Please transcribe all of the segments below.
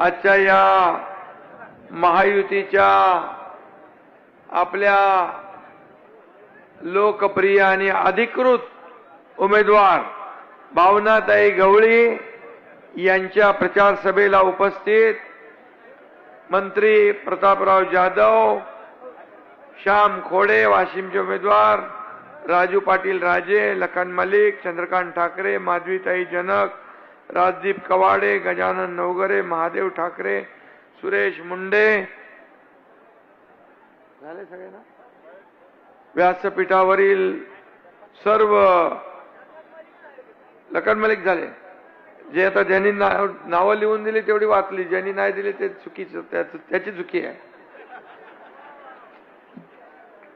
आजच्या या महायुतीच्या आपल्या लोकप्रिय आणि अधिकृत उमेदवार भावनाताई गवळी यांच्या प्रचार सभेला उपस्थित मंत्री प्रतापराव जाधव श्याम खोडे वाशिमचे उमेदवार राजू पाटील राजे लखन मलिक चंद्रकांत ठाकरे माधवीताई जनक राजदीप कवाडे गजानन नवगरे महादेव ठाकरे सुरेश मुंडे। झाले सगळे ना? व्यासपीठावरील सर्व लखन मलिक झाले. जे आता ज्यांनी नाव नावं लिहून दिली तेवढी वाचली. ज्यांनी नाही दिली ते चुकीचं त्याच- त्याची चुकी आहे.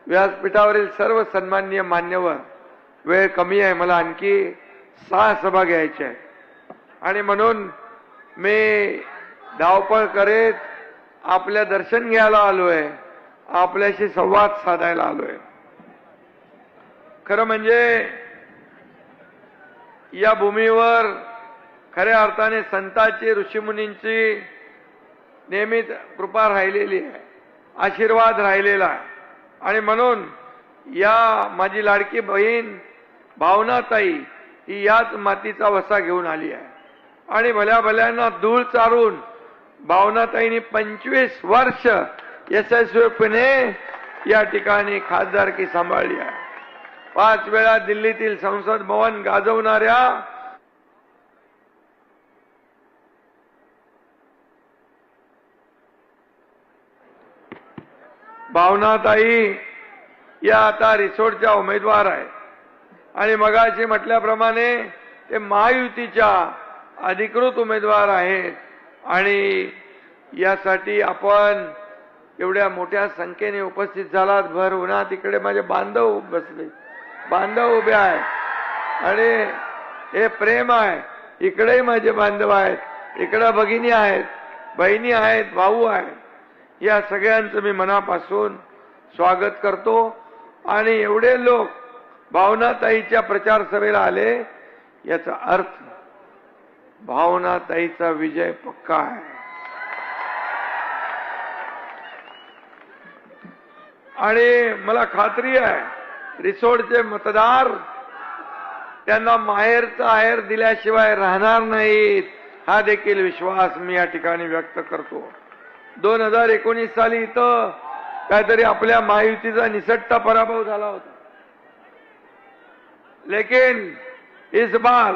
व्यासपीठावरील सर्व सन्माननीय मान्यवर वेळ कमी आहे मला आणखी सहा सभा घ्यायच्या आहे आणि म्हणून मी धावपळ करीत आपल्या दर्शन घ्यायला आलोय आपल्याशी संवाद साधायला आलोय. खरं म्हणजे या भूमीवर खऱ्या अर्थाने संतांची ऋषीमुनींची नेहमीच कृपा राहिलेली आहे आशीर्वाद राहिलेला आहे. आणि म्हणून या माझी लाडकी बहीण भावनाताई ही याच मातीचा वसा घेऊन आली आहे. आणि भल्या भल्यांना धूळ चारून भावनाताईंनी पंचवीस वर्ष यशस्वीपणे या ठिकाणी खासदारकी सांभाळली आहे. पाच वेळा दिल्लीतील संसद भवन गाजवणाऱ्या भावनाताई या आता रिसोर्टच्या उमेदवार आहेत. आणि मगाशी म्हटल्याप्रमाणे ते महायुतीच्या अधिकृत उमेदवार आहेत. आणि यासाठी आपण एवढ्या मोठ्या संख्येने उपस्थित झालात. भर उन्हात तिकडे माझे बांधव बसले. बांधव उभे आहेत. आणि हे प्रेम आहे. इकडेही माझे बांधव आहेत. इकडं भगिनी आहेत. बहिणी आहेत. भाऊ आहेत. या सगळ्यांचं मी मनापासून स्वागत करतो. आणि एवढे लोक भावनाताईच्या प्रचार सभेला आले याचा अर्थ भावनाताईचा विजय पक्का आहे. आणि मला खात्री आहे रिसोडचे मतदार त्यांना माहेरचा आहेर दिल्याशिवाय राहणार नाहीत हा देखील विश्वास मी या ठिकाणी व्यक्त करतो. दोन हजार एकोणीस साली इथं काहीतरी आपल्या महायुतीचा निसट्टा पराभव झाला होता. लेकिन इस बार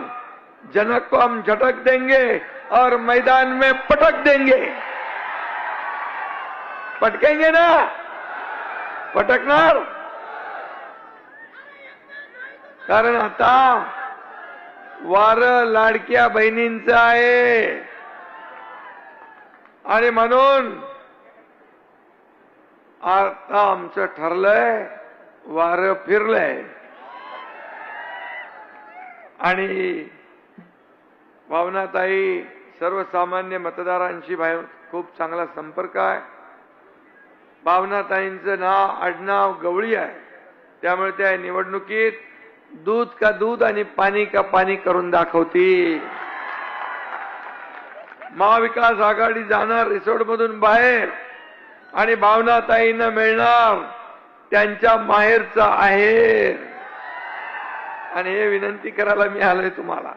जनक को हम झटक देंगे और मैदान में पटक देंगे। पटकेंगे ना? पटकणार कारण आता वार लाडक्या बहिणींचं आहे। आणि म्हणून आता आमचं ठरलंय वार फिरलंय। आणि भावनाताई सर्वसामान्य मतदारांशी बाहेर खूप चांगला संपर्क आहे. भावनाताईंचं नाव आडनाव गवळी आहे. त्यामुळे त्या निवडणुकीत दूध का दूध आणि पाणी का पाणी करून दाखवतील. महाविकास आघाडी जाणार रिसोर्ट मधून बाहेर आणि भावनाताईंना मिळणार त्यांच्या माहेरचा आहे. आणि हे विनंती करायला मी आलोय तुम्हाला.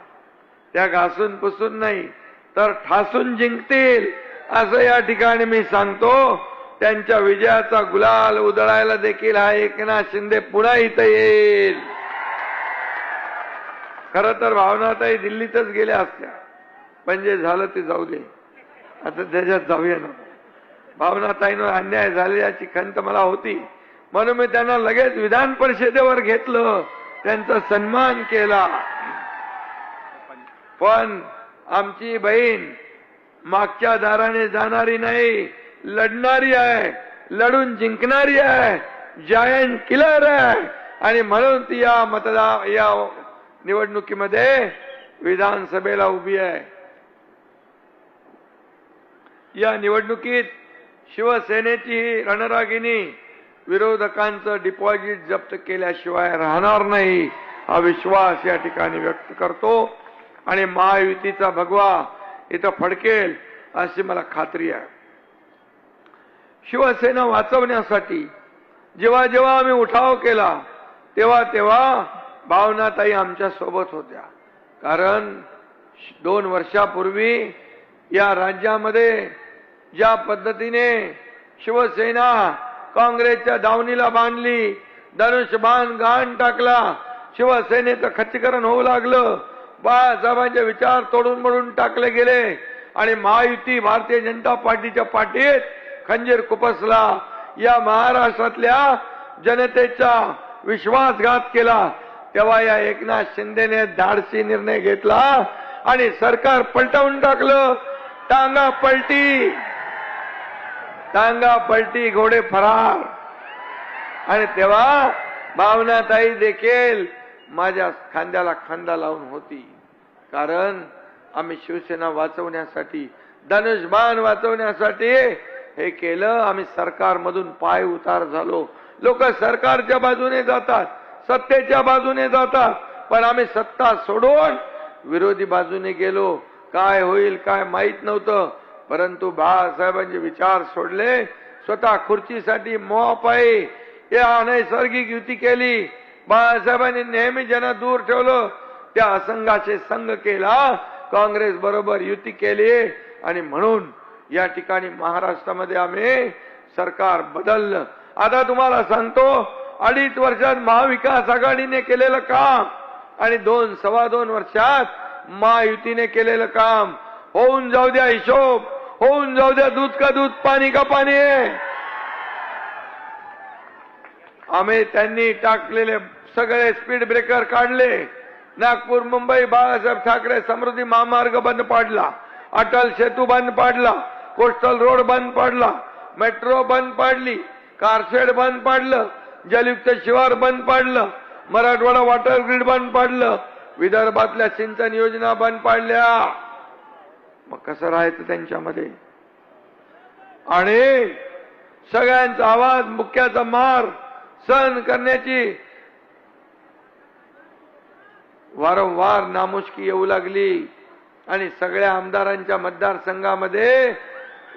त्या घासून पुसून नाही तर ठासून जिंकतील असं या ठिकाणी मी सांगतो. त्यांच्या विजयाचा गुलाल उधळायला देखील हा एकनाथ शिंदे पुन्हा इथं येईल. खर तर भावनाताई दिल्लीतच गेल्या असत्या. पण जे झालं ते जाऊ दे. आता त्याच्यात जाऊया ना. भावनाताईनं अन्याय झाले याची खंत मला होती. म्हणून मी त्यांना लगेच विधान परिषदेवर घेतलं. त्यांचा सन्मान केला. पण आमची बहीण मागच्या दाराने जाणारी नाही लढणारी आहे लढून जिंकणारी आहे जायंट किलर आहे. आणि म्हणून ती या मतदार या निवडणुकीमध्ये विधानसभेला उभी आहे. या निवडणुकीत शिवसेनेची ही रणरागिणी विरोधकांचं डिपॉझिट जप्त केल्याशिवाय राहणार नाही हा विश्वास या ठिकाणी व्यक्त करतो. आणि महायुतीचा भगवा इथं फडकेल अशी मला खात्री आहे. शिवसेना वाचवण्यासाठी जेव्हा जेव्हा आम्ही उठाव केला तेव्हा तेव्हा भावनाताई आमच्यासोबत होत्या. कारण दोन वर्षापूर्वी या राज्यामध्ये ज्या पद्धतीने शिवसेना काँग्रेसच्या दावणीला बांधली धनुष्यबाण गाण टाकला शिवसेनेचं खच्चीकरण होऊ लागलं बाळासाहेबांचे विचार तोडून मोडून टाकले गेले. आणि महायुती भारतीय जनता पार्टीच्या पाठीत खंजीर कुपसला या महाराष्ट्रातल्या जनतेचा विश्वासघात केला. तेव्हा या एकनाथ शिंदेने धाडसी निर्णय घेतला आणि सरकार पलटवून टाकलं. टांगा पलटी. टांगा पलटी घोडे फरार. आणि तेव्हा भावनाताई देखील माझ्या खांद्याला खांदा लावून होती. कारण आम्ही शिवसेना वाचवण्यासाठी धनुष्यबाण वाचवण्यासाठी हे केलं. आम्ही सरकारमधून पाय उतार झालो. लोक सरकारच्या बाजूने जातात सत्तेच्या बाजूने जातात पण आम्ही सत्ता सोडून विरोधी बाजूने गेलो. काय होईल काय माहीत नव्हतं. परंतु बाळासाहेबांचे विचार सोडले. स्वतः खुर्चीसाठी मोहापायी या अनैसर्गिक युती केली. बाळासाहेबांनी नेहमी ज्यांना दूर ठेवलं. त्या असंघाचे संघ केला काँग्रेस बरोबर युती केली आणि म्हणून या ठिकाणी महाराष्ट्रामध्ये आम्ही सरकार बदललं. आता तुम्हाला सांगतो अडीच वर्षात महाविकास आघाडीने केलेलं काम आणि दोन सव्वा दोन वर्षात महायुतीने केलेलं काम. होऊन जाऊ द्या हिशोब होऊन जाऊ द्या दूध का दूध पाणी का पाणी. आम्ही त्यांनी टाकलेले सगळे स्पीड ब्रेकर काढले. नागपूर मुंबई बाळासाहेब ठाकरे समृद्धी महामार्ग बंद पाडला. अटल सेतू बंद पाडला. कोस्टल रोड बंद पाडला. मेट्रो बंद पाडली. कारशेड बंद पाडलं. जलयुक्त शिवार बंद पाडलं. मराठवाडा वॉटर ग्रीड बंद पाडलं. विदर्भातल्या सिंचन योजना बंद पाडल्या. मग कसं राहायचं त्यांच्यामध्ये? आणि सगळ्यांचा आवाज मुख्याचा मार सहन करण्याची वारंवार नामुष्की येऊ लागली. आणि सगळ्या आमदारांच्या मतदारसंघामध्ये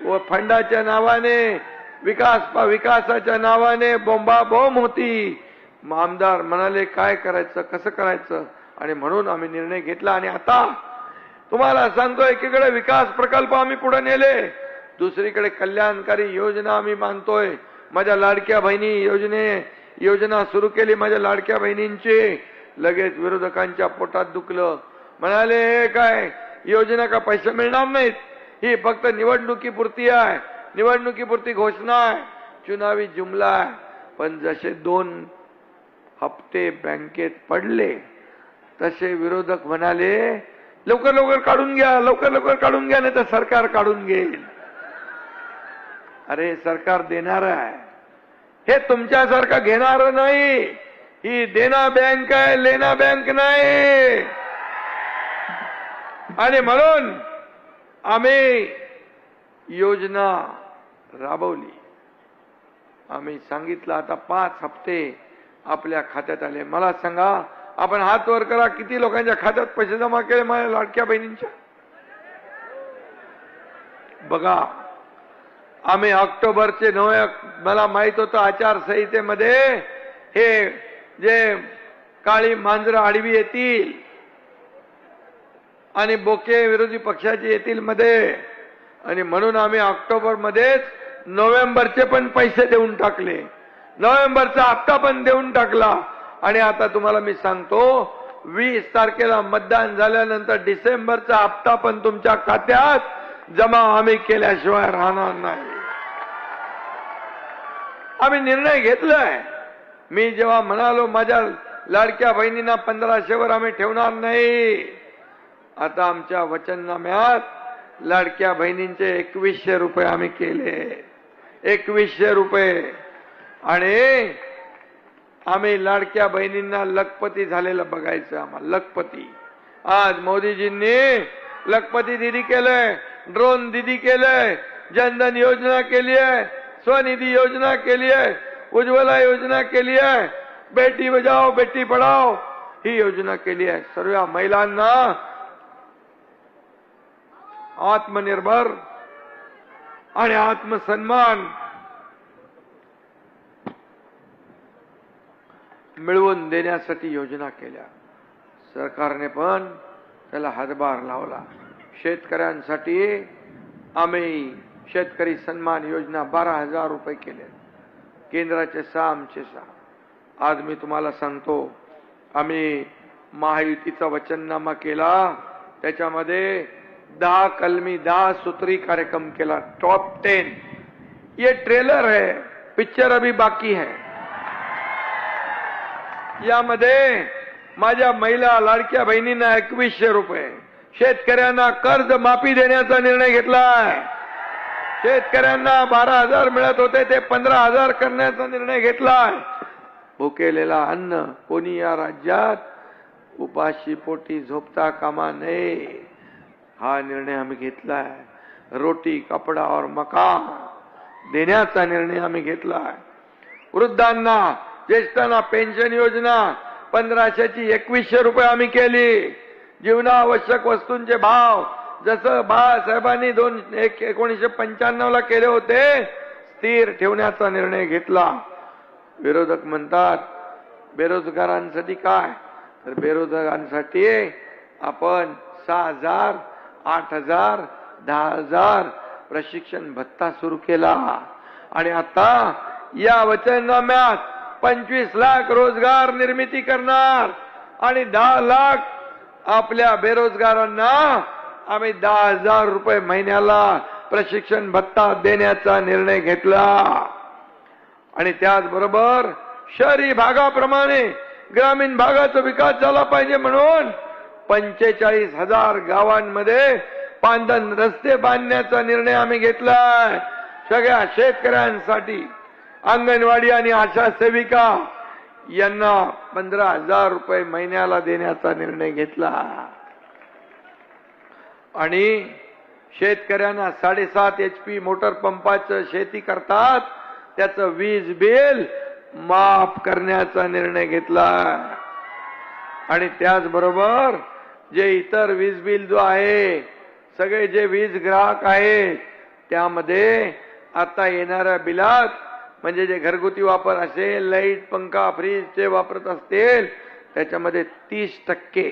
व फंडाच्या नावाने विकास विकासाच्या नावाने बोंबाबोंब होती. मग आमदार म्हणाले काय करायचं? कसं करायचं? आणि म्हणून आम्ही निर्णय घेतला. आणि आता तुम्हाला सांगतो एकीकडे विकास प्रकल्प आम्ही पुढे नेले. दुसरीकडे कल्याणकारी योजना आम्ही मानतोय. माझ्या लाडक्या बहिणी योजने योजना सुरू केली माझ्या लाडक्या बहिणींची. लगेच विरोधकांच्या पोटात दुखलं. म्हणाले हे काय? योजना का पैसे मिळणार नाहीत? ही फक्त निवडणुकीपुरती आहे. निवडणुकीपुरती घोषणा आहे. चुनावी जुमला आहे. पण जसे दोन हप्ते बँकेत पडले तसे विरोधक म्हणाले लवकर लवकर काढून घ्या लवकर लवकर काढून घ्या नाही तर सरकार काढून घेईल. अरे सरकार देणार आहे. हे तुमच्यासारखं घेणार नाही. ही देना बँक आहे लेना बँक नाही. आणि म्हणून आम्ही योजना राबवली. आम्ही सांगितलं आता पाच हप्ते आपल्या खात्यात आले. मला सांगा आपण हात वर करा किती लोकांच्या खात्यात पैसे जमा केले माझ्या लाडक्या बहिणींच्या? बघा आम्ही ऑक्टोबरचे नवे मला माहीत होतं आचारसंहितेमध्ये हे जे काळी मांजरं आडवी येतील आणि बोके विरोधी पक्षाचे येतील मध्ये आणि म्हणून आम्ही ऑक्टोबर मध्येच नोव्हेंबरचे पण पैसे देऊन टाकले. नोव्हेंबरचा हप्ता पण देऊन टाकला. आणि आता तुम्हाला मी सांगतो वीस तारखेला मतदान झाल्यानंतर डिसेंबरचा हप्ता पण तुमच्या खात्यात जमा आम्ही केल्याशिवाय राहणार नाही. आम्ही निर्णय घेतलाय. मी जेव्हा म्हणालो माझ्या लाडक्या बहिणींना पंधराशेवर आम्ही ठेवणार नाही. आता आमच्या वचननाम्यात लाडक्या बहिणींचे एकवीसशे रुपये आम्ही केले. एकवीसशे रुपये. आणि आम्ही लाडक्या बहिणींना लखपती झालेलं बघायचं आम्हाला लखपती. आज मोदीजींनी लखपती दिदी केलंय ड्रोन दिदी केलंय जनधन योजना केली आहे स्वनिधी योजना केली आहे उज्ज्वला योजना केली आहे बेटी बजाओ बेटी पढाओ ही योजना केली आहे सर्व महिलांना आत्मनिर्भर आणि आत्मसन्मान मिळवून देण्यासाठी योजना केल्या. सरकारने पण त्याला हातभार लावला. शेतकऱ्यांसाठी आम्ही शेतकरी सन्मान योजना बारा हजार रुपये केले. केंद्राचे सहा आमचे सहा. आज मी तुम्हाला सांगतो आम्ही महायुतीचा वचननामा केला. त्याच्यामध्ये दहा कलमी दहा सूत्री कार्यक्रम केला. टॉप टेन ये ट्रेलर है पिक्चर अभी बाकी है. यामध्ये माझ्या महिला लाडक्या बहिणींना एकवीसशे रुपये. शेतकऱ्यांना कर्ज माफी देण्याचा निर्णय घेतलाय. शेतकऱ्यांना बारा हजार मिळत होते ते पंधरा हजार करण्याचा निर्णय घेतलाय. भुकेलेला अन्न कोणी या राज्यात? उपाशी पोटी झोपता कामा नये. हा निर्णय आम्ही घेतलाय. रोटी कपडा और मकान देण्याचा निर्णय आम्ही घेतलाय. वृद्धांना ज्येष्ठांना पेन्शन योजना पंधराशेची एकवीसशे रुपये आम्ही केली. जीवनावश्यक वस्तूंचे भाव जसं बाळासाहेबांनी दोन एक एकोणीसशे पंच्याण्णव ला केले होते स्थिर ठेवण्याचा निर्णय घेतला. विरोधक म्हणतात बेरोजगारांसाठी काय? तर बेरोजगारांसाठी आपण सहा हजार आठ हजार दहा हजार प्रशिक्षण भत्ता सुरू केला. आणि आता या वचननाम्यात पंचवीस लाख रोजगार निर्मिती करणार आणि दहा लाख आपल्या बेरोजगारांना आम्ही दहा हजार रुपये महिन्याला प्रशिक्षण भत्ता देण्याचा निर्णय घेतला. आणि त्याचबरोबर शहरी भागाप्रमाणे ग्रामीण भागाचा विकास झाला पाहिजे म्हणून पंचेचाळीस हजार गावांमध्ये पांधन रस्ते बांधण्याचा निर्णय आम्ही घेतलाय सगळ्या शेतकऱ्यांसाठी अंगणवाडी आणि आशा सेविका यांना पंधरा हजार रुपये महिन्याला देण्याचा निर्णय घेतला. आणि शेतकऱ्यांना साडेसात एच पी मोटर पंपाचं शेती करतात. त्याचं वीज बिल माफ करण्याचा निर्णय घेतला. आणि त्याचबरोबर जे इतर वीज बिल जो आहे सगळे जे वीज ग्राहक आहेत त्यामध्ये आता येणाऱ्या बिलात म्हणजे जे घरगुती वापर असेल लाइट पंखा फ्रीज जे वापरत असतील त्याच्यामध्ये तीस टक्के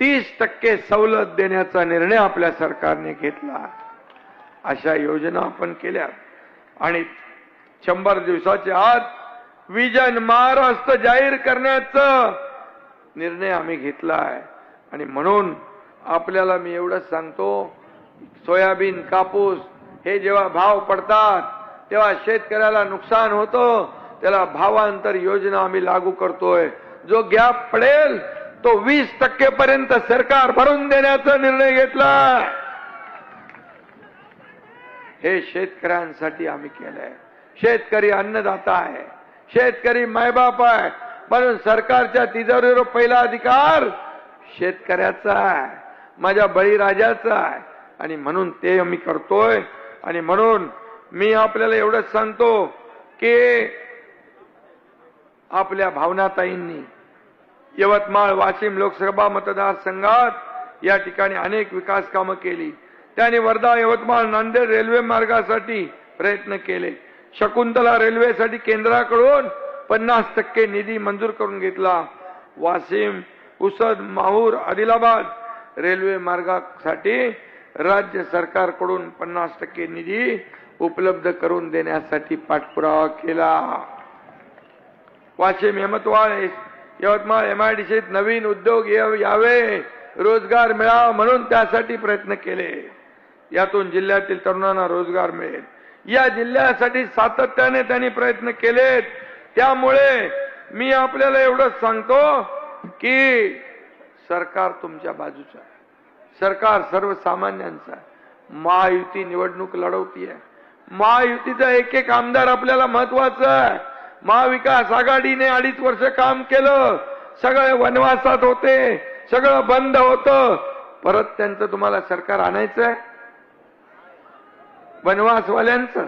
तीस टक्के सवलत देण्याचा निर्णय आपल्या सरकारने घेतला. अशा योजना आपण केल्या. आणि शंभर दिवसाच्या आत विजन महाराष्ट्र जाहीर करण्याचा निर्णय आम्ही घेतला आहे. आणि म्हणून आपल्याला मी एवढंच सांगतो सोयाबीन कापूस हे जेव्हा भाव पडतात तेव्हा शेतकऱ्याला नुकसान होतं त्याला भावांतर योजना आम्ही लागू करतोय. जो गॅप पडेल तो वीस टक्के पर्यंत सरकार भरून देण्याचा निर्णय घेतला. हे शेतकऱ्यांसाठी आम्ही केलंय. शेतकरी अन्नदाता आहे. शेतकरी मायबाप आहे. म्हणून सरकारच्या तिजोरीवर पहिला अधिकार शेतकऱ्याचा आहे. माझ्या बळीराजाचा आहे. आणि म्हणून ते आम्ही करतोय. आणि म्हणून मी आपल्याला एवढंच सांगतो की आपल्या भावनाताईंनी यवतमाळ वाशिम लोकसभा मतदारसंघात या ठिकाणी अनेक विकास कामं केली. त्याने वर्धा यवतमाळ नांदेड रेल्वे मार्गासाठी प्रयत्न केले. शकुंतला रेल्वेसाठी केंद्राकडून पन्नास टक्के निधी मंजूर करून घेतला. वाशिम उसद माहूर आदिलाबाद रेल्वे मार्गासाठी राज्य सरकारकडून पन्नास टक्के निधी उपलब्ध करून देण्यासाठी पाठपुरावा केला. Washim Yamatwal Yavatmal M I D सीत नवीन उद्योग यावे रोजगार मिळावा म्हणून त्यासाठी प्रयत्न केले. यातून जिल्ह्यातील तरुणांना रोजगार मिळेल. या जिल्ह्यासाठी सातत्याने त्यांनी प्रयत्न केलेत. त्यामुळे मी आपल्याला एवढंच सांगतो की सरकार तुमच्या बाजूचं आहे. सरकार सर्वसामान्यांचं आहे. महायुती निवडणूक लढवतीये. महायुतीचा एक एक आमदार आपल्याला महत्त्वाचा आहे. महाविकास आघाडीने अडीच वर्ष काम केलं. सगळे वनवासात होते. सगळं बंद होतं. परत त्यांचं तुम्हाला सरकार आणायचंय? आहे वनवासवाल्यांचं.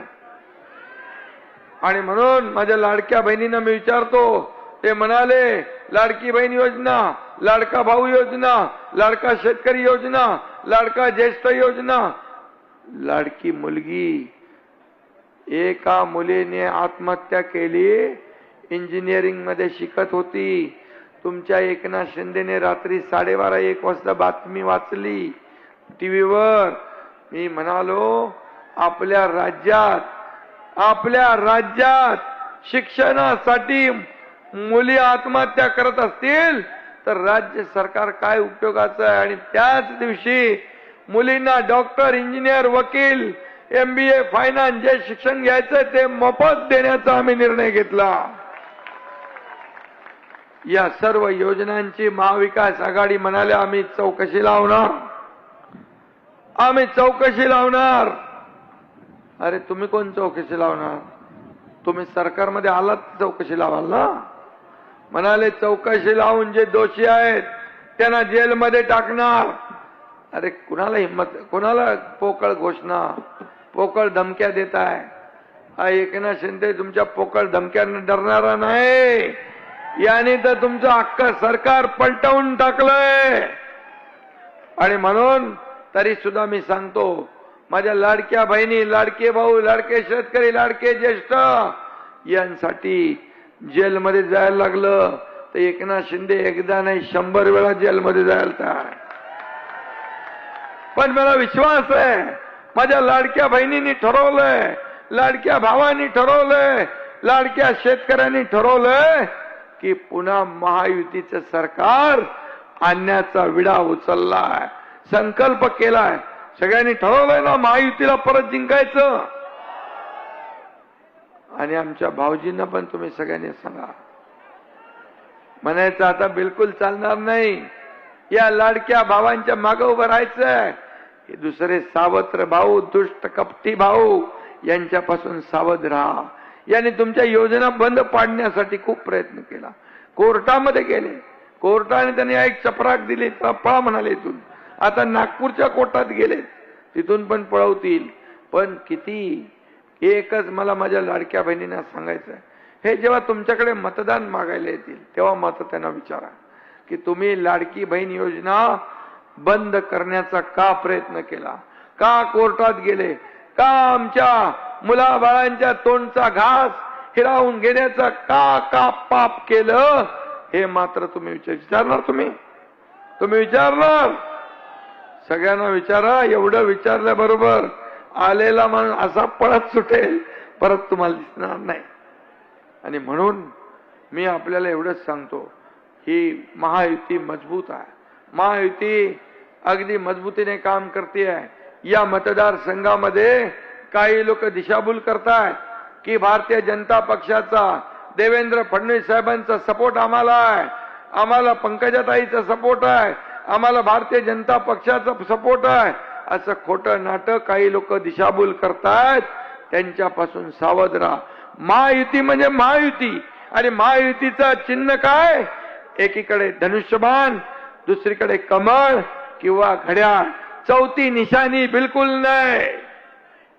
आणि म्हणून माझ्या लाडक्या बहिणींना मी विचारतो ते म्हणाले लाडकी बहीण योजना लाडका भाऊ योजना लाडका शेतकरी योजना लाडका ज्येष्ठ योजना. लाडकी मुलगी एका मुलीने आत्महत्या केली. इंजिनिअरिंगमध्ये शिकत होती. तुमच्या एकनाथ शिंदेने रात्री साडेबारा एक वाजता बातमी वाचली. टीव्हीवर मी म्हणालो आपल्या राज्यात आपल्या राज्यात शिक्षणासाठी मुली आत्महत्या करत असतील तर राज्य सरकार काय उपयोगाचं आहे? आणि त्याच दिवशी मुलींना डॉक्टर इंजिनियर वकील एमबीए फायनान्स जे शिक्षण घ्यायचं ते मोफत देण्याचा आम्ही निर्णय घेतला. या सर्व योजनांची महाविकास आघाडी म्हणाले आम्ही चौकशी लावणार. आम्ही चौकशी लावणार. अरे तुम्ही कोण चौकशी लावणार? तुम्ही सरकारमध्ये आलात चौकशी लावाल ना. म्हणाले चौकशी लावून जे दोषी आहेत त्यांना जेलमध्ये टाकणार. अरे कुणाला हिंमत कुणाला पोकळ घोषणा? पोकळ धमक्या देत आहे. हा एकनाथ शिंदे तुमच्या पोकळ धमक्यांना डरणारा नाही. याने तर तुमचं अख्ख सरकार पलटवून टाकलंय. आणि म्हणून तरी सुद्धा मी सांगतो माझ्या लाडक्या बहिणी लाडके भाऊ लाडके शेतकरी लाडके ज्येष्ठ यांसाठी जेलमध्ये जायला लागलं तर एकनाथ शिंदे एकदा नाही शंभर वेळा जेलमध्ये जायला तयार आहे. पण मला विश्वास आहे माझ्या लाडक्या बहिणींनी ठरवलंय लाडक्या भावांनी ठरवलंय लाडक्या शेतकऱ्यांनी ठरवलंय की पुन्हा महायुतीचं सरकार आणण्याचा विडा उचललाय. संकल्प केलाय. सगळ्यांनी ठरवलंय ना महायुतीला परत जिंकायचं? आणि आमच्या भाऊजींना पण तुम्ही सगळ्यांनी सांगा. म्हणायचं आता बिलकुल चालणार नाही. या लाडक्या भावांच्या मागं उभं राहायचंय. हे दुसरे सावत्र भाऊ दुष्ट कपटी भाऊ यांच्यापासून सावध राहा. यांनी तुमच्या योजना बंद पाडण्यासाठी खूप प्रयत्न केला. कोर्टामध्ये गेले. कोर्टाने त्यांनी एक चपराक दिली पळा म्हणाले इथून. आता नागपूरच्या कोर्टात गेले. तिथून पण पळवतील. पण किती? एकच मला माझ्या लाडक्या बहिणींना सांगायचं हे जेव्हा तुमच्याकडे मतदान मागायला येतील तेव्हा मत त्यांना विचारा. की तुम्ही लाडकी बहीण योजना बंद करण्याचा का प्रयत्न केला? का कोर्टात गेले? का आमच्या मुलाबाळांच्या तोंडचा घास हिरावून घेण्याचा का का पाप केलं? हे मात्र तुम्ही विचार विचारणार तुम्ही? तुम्ही विचारणार? सगळ्यांना विचारा एवढं विचारल्याबरोबर आलेला माणूस असा पळत सुटेल परत तुम्हाला दिसणार नाही. आणि म्हणून मी आपल्याला एवढंच सांगतो ही महायुती मजबूत आहे. महायुती अगदी मजबूतीने काम करते आहे. या मतदारसंघामध्ये काही लोक दिशाभूल करतायत की भारतीय जनता पक्षाचा देवेंद्र फडणवीस साहेबांचा सपोर्ट आम्हाला आहे. आम्हाला पंकजाताईचा सपोर्ट आहे. आम्हाला भारतीय जनता पक्षाचा सपोर्ट आहे. असं खोटं नाटक काही लोक दिशाभूल करतायत. त्यांच्यापासून सावध राहा. महायुती म्हणजे महायुती आणि महायुतीचं चिन्ह काय? एकीकडे धनुष्यबाण दुसरीकडे कमळ किंवा घड्याळ चौथी निशाणी बिलकुल नाही.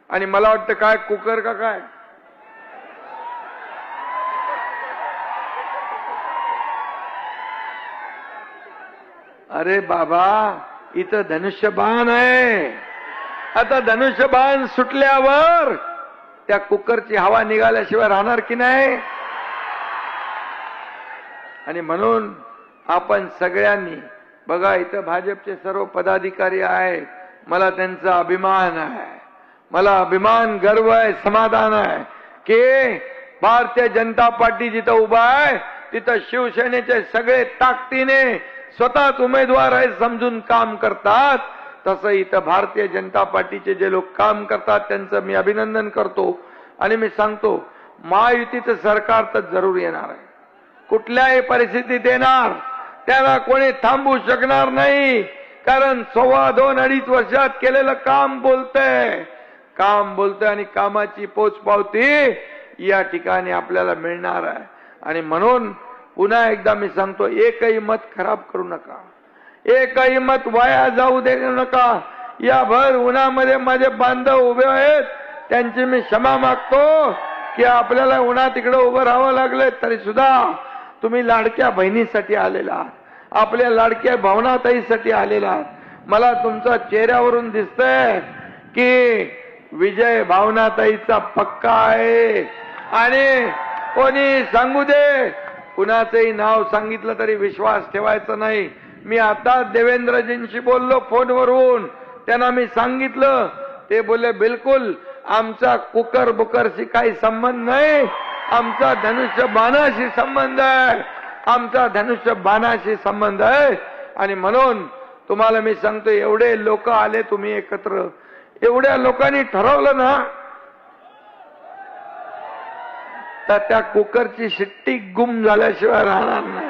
आणि मला वाटतं काय कुकर का काय? अरे बाबा इथं धनुष्यबाण आहे. आता धनुष्यबाण सुटल्यावर त्या कुकरची हवा निघाल्याशिवाय राहणार की नाही? आणि म्हणून आपण सगळ्यांनी बघा इथं भाजपचे सर्व पदाधिकारी आहेत. मला त्यांचा अभिमान आहे. मला अभिमान गर्व आहे समाधान आहे की भारतीय जनता पार्टी जिथं उभा आहे तिथं शिवसेनेचे सगळे ताकदीने स्वतःच उमेदवार आहे समजून काम करतात. तसं इथं भारतीय जनता पार्टीचे जे लोक काम करतात त्यांचं मी अभिनंदन करतो. आणि मी सांगतो महायुतीचं सरकार तर जरूर येणार आहे. कुठल्याही परिस्थितीत येणार. त्याला कोणी थांबू शकणार नाही. कारण सव्वा दोन अडीच वर्षात केलेलं काम बोलतंय. काम बोलतंय आणि कामाची पोचपावती या ठिकाणी आपल्याला मिळणार आहे. आणि म्हणून पुन्हा एकदा मी सांगतो एकही मत खराब करू नका. एकही मत वाया जाऊ देऊ नका. या भर उन्हामध्ये माझे बांधव उभे आहेत. त्यांची मी क्षमा मागतो की आपल्याला उन्हा तिकडे उभं राहावं लागलं तरी सुद्धा तुम्ही लाडक्या बहिणीसाठी आलेला आहात. आपल्या लाडक्या भावनाताईसाठी आलेला. मला तुमचा चेहऱ्यावरून दिसतंय की विजय भावनाताईचा पक्का आहे. आणि कोणी सांगू दे कुणाचंही नाव सांगितलं तरी विश्वास ठेवायचा नाही. मी आता देवेंद्रजींशी बोललो फोनवरून. त्यांना मी सांगितलं. ते बोलले बिलकुल आमचा कुकर बुकरशी काही संबंध नाही. आमचा धनुष्य बाणाशी संबंध आहे. आमचा धनुष्य बाणाशी संबंध आहे. आणि म्हणून तुम्हाला मी सांगतो एवढे लोक आले तुम्ही एकत्र. एवढ्या लोकांनी ठरवलं ना तर त्या कुकरची शिट्टी गुम झाल्याशिवाय राहणार नाही.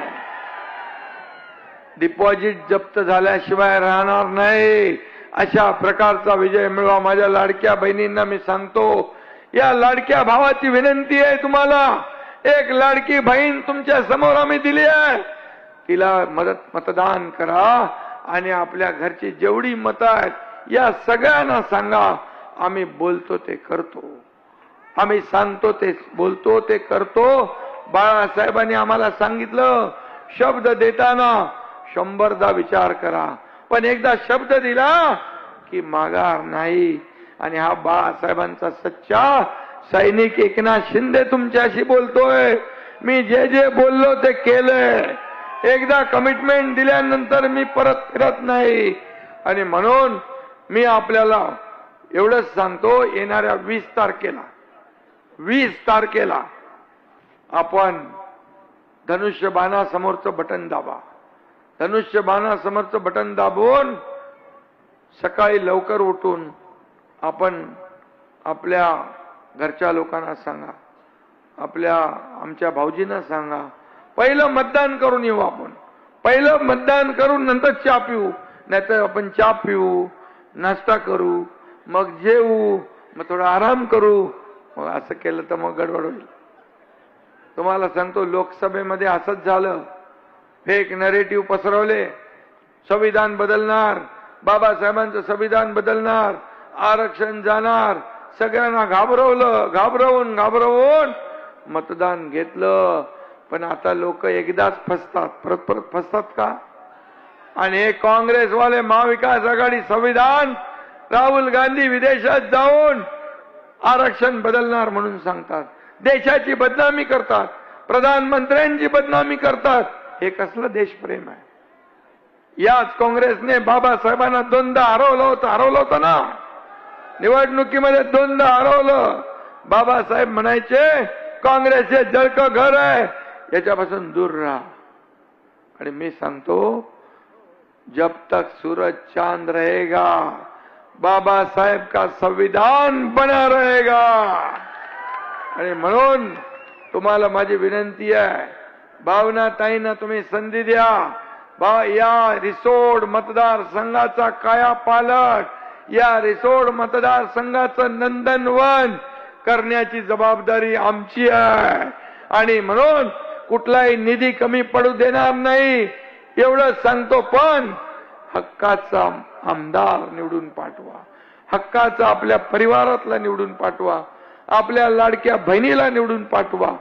डिपॉझिट जप्त झाल्याशिवाय राहणार नाही. अशा प्रकारचा विजय मिळवा. माझ्या लाडक्या बहिणींना मी सांगतो या लाडक्या भावाची विनंती आहे तुम्हाला. एक लाडकी बहीण तुमच्यासमोर आम्ही दिली आहे. तिला मदत मतदान करा आणि आपल्या घरची जेवढी मतं आहेत या सगळ्यांना सांगा. आम्ही बोलतो ते करतो. आम्ही सांगतो ते बोलतो ते करतो. बाळासाहेबांनी आम्हाला सांगितलं शब्द देताना शंभरदा विचार करा. पण एकदा शब्द दिला की माघार नाही. आणि हा बाळासाहेबांचा सच्चा सैनिक एकनाथ शिंदे तुमच्याशी बोलतोय. मी जे जे बोललो ते केलंय. एकदा कमिटमेंट दिल्यानंतर मी परत फिरत नाही. आणि म्हणून मी आपल्याला एवढंच सांगतो येणाऱ्या वीस तारखेला वीस तारखेला आपण धनुष्य बाणासमोरचं बटन दाबा. धनुष्य बाणासमोरचं बटन दाबून सकाळी लवकर उठून आपण आपल्या घरच्या लोकांना सांगा. आपल्या आमच्या भाऊजींना सांगा. पहिलं मतदान करून येऊ आपण. पहिलं मतदान करून नंतर चहा पिऊ. नाहीतर आपण चहा पिऊ नाश्ता करू मग जेऊ मग थोडा आराम करू. मग असं केलं तर मग गडबड होईल. तुम्हाला सांगतो लोकसभेमध्ये असंच झालं. फेक नरेटिव्ह पसरवले. संविधान बदलणार. बाबासाहेबांचं संविधान बदलणार. आरक्षण जाणार. सगळ्यांना घाबरवलं घाबरवून घाबरवून मतदान घेतलं. पण आता लोक एकदाच फसतात. परत परत फसतात का? आणि हे काँग्रेसवाले महाविकास आघाडी संविधान राहुल गांधी विदेशात जाऊन आरक्षण बदलणार म्हणून सांगतात. देशाची बदनामी करतात. प्रधानमंत्र्यांची बदनामी करतात. हे कसलं देशप्रेम आहे? याच काँग्रेसने बाबासाहेबांना दोनदा हरवलं होतं हरवलं होतं ना? निवडणुकीमध्ये दोनदा हरवलं. बाबासाहेब म्हणायचे काँग्रेस हे जळक घर आहे. याच्यापासून दूर राहा. आणि मी सांगतो जब तक सूरज चांद रहेगा बाबा साहेब का संविधान बना रहेगा? आणि म्हणून तुम्हाला माझी विनंती आहे भावना ताईंना तुम्ही संधी द्या. बा या रिसोड मतदार संघाचा काया पालक या रिसोड मतदारसंघाचं नंदनवन करण्याची जबाबदारी आमची आहे. आणि म्हणून कुठलाही निधी कमी पडू देणार नाही एवढं सांगतो पण हक्काचा आमदार निवडून पाठवा. हक्काचा आपल्या परिवारातला निवडून पाठवा. आपल्या लाडक्या बहिणीला निवडून पाठवा.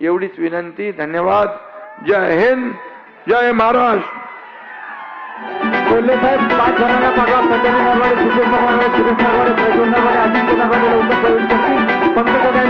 एवढीच विनंती धन्यवाद. जय हिंद जय महाराष्ट्र. कोल्हे साहेब पाच जणांना पाठवा. संजय नरवाडे सुजय नरवाडे सुरेश नरवाडे प्रज्वल नरवाडे आदित्य नरवाडे उत्तर प्रदेश पंकजा